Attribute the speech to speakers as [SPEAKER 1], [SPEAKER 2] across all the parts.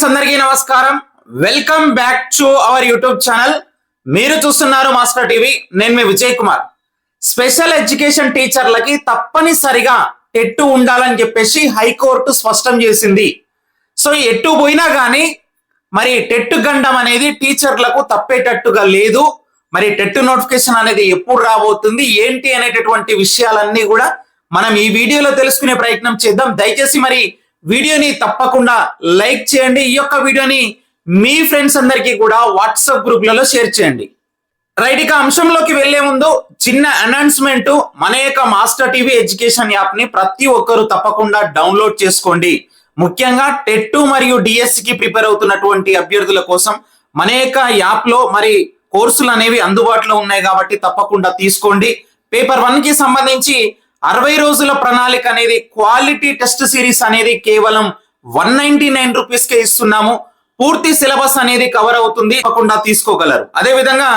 [SPEAKER 1] Friends అందరికీ నమస్కారం. Welcome back to our YouTube channel మీరు చూస్తున్నారు మాస్టర్ టీవీ నేను మీ విజయ్ కుమార్. స్పెషల్ ఎడ్యుకేషన్ టీచర్లకి తప్పనిసరిగా టెట్టు ఉండాలని చెప్పేసి హైకోర్టు స్పష్టం చేసింది. సో ఎట్టు పోయినా కానీ మరి టెట్టు గండం అనేది టీచర్లకు తప్పేటట్టుగా లేదు. మరి టెట్టు నోటిఫికేషన్ అనేది ఎప్పుడు రాబోతుంది ఏంటి అనేటటువంటి విషయాలన్నీ కూడా మనం ఈ వీడియోలో తెలుసుకునే ప్రయత్నం చేద్దాం. దయచేసి మరి వీడియోని తప్పకుండా లైక్ చేయండి. ఈ యొక్క వీడియోని మీ ఫ్రెండ్స్ అందరికీ కూడా వాట్సాప్ గ్రూప్లలో షేర్ చేయండి. రైట్ ఇక అంశంలోకి వెళ్ళే ముందు చిన్న అనౌన్స్మెంట్ మన యొక్క మాస్టర్ టీవీ ఎడ్యుకేషన్ యాప్ని ప్రతి ఒక్కరూ తప్పకుండా డౌన్లోడ్ చేసుకోండి. ముఖ్యంగా టెట్ మరియు డిఎస్సికి ప్రిపేర్ అవుతున్నటువంటి అభ్యర్థుల కోసం మన యొక్క యాప్లో మరి కోర్సులు అనేవి అందుబాటులో ఉన్నాయి కాబట్టి తప్పకుండా తీసుకోండి. పేపర్ వన్కి సంబంధించి అరవై రోజుల ప్రణాళిక అనేది క్వాలిటీ టెస్ట్ సిరీస్ అనేది కేవలం వన్ నైన్టీ నైన్ రూపీస్ కే ఇస్తున్నాము. పూర్తి సిలబస్ అనేది కవర్ అవుతుంది. తప్పకుండా తీసుకోగలరు. అదే విధంగా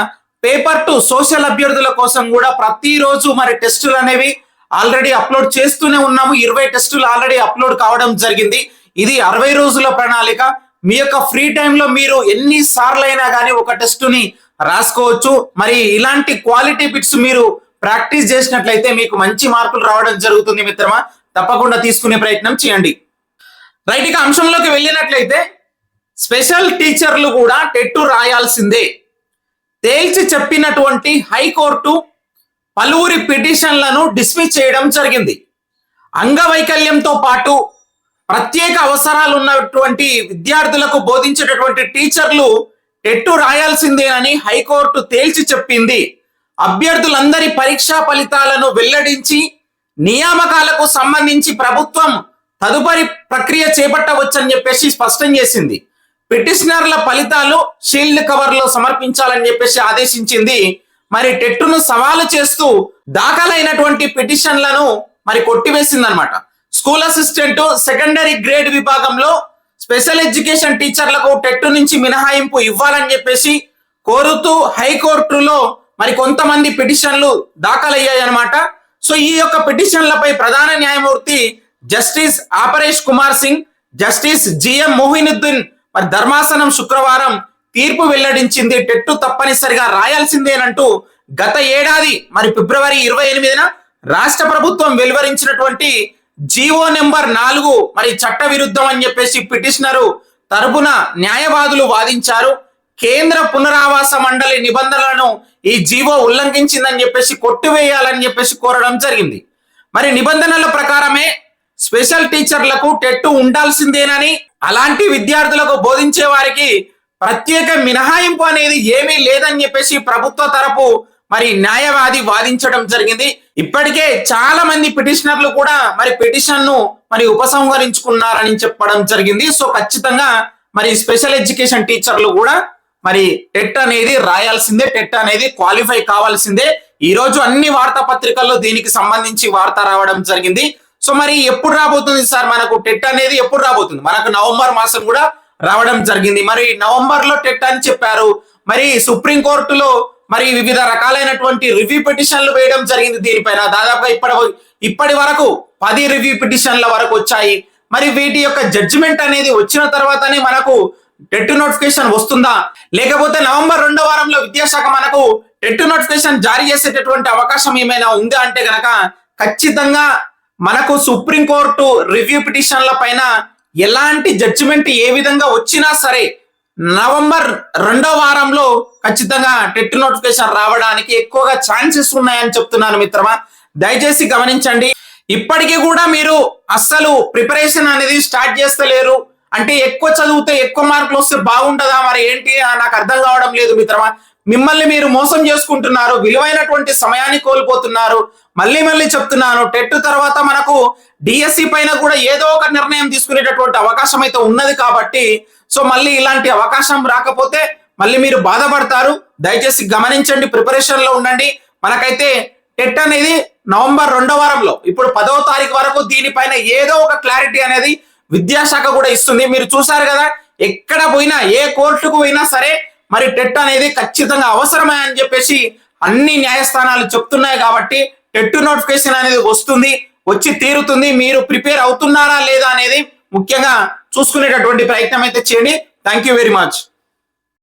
[SPEAKER 1] పేపర్ టు సోషల్ అభ్యర్థుల కోసం కూడా ప్రతిరోజు మరి టెస్టులు అనేవి ఆల్రెడీ అప్లోడ్ చేస్తూనే ఉన్నాము. ఇరవై టెస్టులు ఆల్రెడీ అప్లోడ్ కావడం జరిగింది. ఇది అరవై రోజుల ప్రణాళిక. మీ యొక్క ఫ్రీ టైంలో మీరు ఎన్ని సార్లు అయినా కానీ ఒక టెస్టుని రాసుకోవచ్చు. మరి ఇలాంటి క్వాలిటీ బిట్స్ మీరు ప్రాక్టీస్ చేసినట్లయితే మీకు మంచి మార్కులు రావడం జరుగుతుంది మిత్రమా? తప్పకుండా తీసుకునే ప్రయత్నం చేయండి. రైట్ ఇక అంశంలోకి వెళ్ళినట్లయితే స్పెషల్ టీచర్లు కూడా టెట్టు రాయాల్సిందే. తేల్చి చెప్పినటువంటి హైకోర్టు పలువురి పిటిషన్లను డిస్మిస్ చేయడం జరిగింది. అంగవైకల్యంతో పాటు ప్రత్యేక అవసరాలు ఉన్నటువంటి విద్యార్థులకు బోధించేటటువంటి టీచర్లు టెట్టు రాయాల్సిందేనని హైకోర్టు తేల్చి చెప్పింది. అభ్యర్థులందరి పరీక్షా ఫలితాలను వెల్లడించి నియామకాలకు సంబంధించి ప్రభుత్వం తదుపరి ప్రక్రియ చేపట్టవచ్చని చెప్పేసి స్పష్టం చేసింది. పిటిషనర్ల ఫలితాలు షీల్డ్ కవర్లో సమర్పించాలని చెప్పేసి ఆదేశించింది. మరి టెట్టును సవాలు చేస్తూ దాఖలైనటువంటి పిటిషన్లను మరి కొట్టివేసింది అనమాట స్కూల్ అసిస్టెంట్ సెకండరీ గ్రేడ్ విభాగంలో స్పెషల్ ఎడ్యుకేషన్ టీచర్లకు టెట్టు నుంచి మినహాయింపు ఇవ్వాలని చెప్పేసి కోరుతూ హైకోర్టులో మరి కొంతమంది పిటిషన్లు దాఖలయ్యాయన్నమాట. సో ఈ యొక్క పిటిషన్లపై ప్రధాన న్యాయమూర్తి justice Aparesh Kumar Singh justice GM Mohiuddin మరి ధర్మాసనం శుక్రవారం తీర్పు వెల్లడించింది. టెట్టు తప్పనిసరిగా రాయాల్సిందేనంటూ గత ఏడాది మరి ఫిబ్రవరి ఇరవై ఎనిమిదిన రాష్ట్ర ప్రభుత్వం వెలువరించినటువంటి జీవో నెంబర్ నాలుగు మరి చట్ట విరుద్ధం అని చెప్పేసి పిటిషనరు తరపున న్యాయవాదులు వాదించారు. కేంద్ర పునరావాస మండలి నిబంధనలను ఈ జీవో ఉల్లంఘించిందని చెప్పేసి కొట్టివేయాలని చెప్పేసి కోరడం జరిగింది. మరి నిబంధనల ప్రకారమే స్పెషల్ టీచర్లకు టెట్టు ఉండాల్సిందేనని అలాంటి విద్యార్థులకు బోధించే వారికి ప్రత్యేక మినహాయింపు అనేది ఏమీ లేదని చెప్పేసి ప్రభుత్వ తరపు మరి న్యాయవాది వాదించడం జరిగింది. ఇప్పటికే చాలా మంది పిటిషనర్లు కూడా మరి పిటిషన్ను మరి ఉపసంహరించుకున్నారని చెప్పడం జరిగింది. సో ఖచ్చితంగా మరి స్పెషల్ ఎడ్యుకేషన్ టీచర్లు కూడా మరి టెట్ అనేది రాయాల్సిందే టెట్ అనేది క్వాలిఫై కావాల్సిందే. ఈ రోజు అన్ని వార్తాపత్రికల్లో దీనికి సంబంధించి వార్త రావడం జరిగింది. సో మరి ఎప్పుడు రాబోతుంది సార్ మనకు టెట్ అనేది? ఎప్పుడు రాబోతుంది? మనకు నవంబర్ మాసం కూడా రావడం జరిగింది. మరి నవంబర్లో టెట్ అని చెప్పారు. మరి సుప్రీం కోర్టులో మరి వివిధ రకాలైనటువంటి రివ్యూ పిటిషన్లు వేయడం జరిగింది దీనిపైన. దాదాపుగా ఇప్పటి ఇప్పటి వరకు పది రివ్యూ పిటిషన్ల వరకు వచ్చాయి. మరి వీటి యొక్క జడ్జిమెంట్ అనేది వచ్చిన తర్వాతనే మనకు టెట్ నోటిఫికేషన్ వస్తుందా? లేకపోతే నవంబర్ రెండో వారంలో విద్యాశాఖ మనకు టెట్ నోటిఫికేషన్ జారీ చేసేటటువంటి అవకాశం ఏమైనా ఉందా అంటే గనక ఖచ్చితంగా మనకు సుప్రీం కోర్టు రివ్యూ పిటిషన్ల పైన ఎలాంటి జడ్జిమెంట్ ఏ విధంగా వచ్చినా సరే నవంబర్ రెండో వారంలో ఖచ్చితంగా టెట్ నోటిఫికేషన్ రావడానికి ఎక్కువగా ఛాన్సెస్ ఉన్నాయని చెప్తున్నాను మిత్రమా. దయచేసి గమనించండి. ఇప్పటికీ కూడా మీరు అస్సలు ప్రిపరేషన్ అనేది స్టార్ట్ చేస్తలేరు. అంటే ఎక్కువ చదివితే ఎక్కువ మార్కులు వస్తే బాగుంటుందా? మరి ఏంటి? నాకు అర్థం కావడం లేదు మిత్రమా. మిమ్మల్ని మీరు మోసం చేసుకుంటున్నారు విలువైనటువంటి సమయాన్ని కోల్పోతున్నారు. మళ్ళీ మళ్ళీ చెప్తున్నాను టెట్ తర్వాత మనకు డిఎస్సి పైన కూడా ఏదో ఒక నిర్ణయం తీసుకునేటటువంటి అవకాశం అయితే ఉన్నది కాబట్టి సో మళ్ళీ ఇలాంటి అవకాశం రాకపోతే మళ్ళీ మీరు బాధపడతారు. దయచేసి గమనించండి ప్రిపరేషన్లో ఉండండి. మనకైతే టెట్ అనేది నవంబర్ రెండో వారంలో ఇప్పుడు పదవ తారీఖు వరకు దీనిపైన ఏదో ఒక క్లారిటీ అనేది విద్యాశాఖ కూడా ఇస్తుంది. మీరు చూసారు కదా ఎక్కడ పోయినా ఏ కోర్టుకు పోయినా సరే మరి టెట్ అనేది ఖచ్చితంగా అవసరమే అని చెప్పేసి అన్ని న్యాయస్థానాలు చెప్తున్నాయి కాబట్టి టెట్ నోటిఫికేషన్ అనేది వస్తుంది వచ్చి తీరుతుంది. మీరు ప్రిపేర్ అవుతున్నారా లేదా అనేది ముఖ్యంగా చూసుకునేటటువంటి ప్రయత్నం అయితే చేయండి. Thank you very much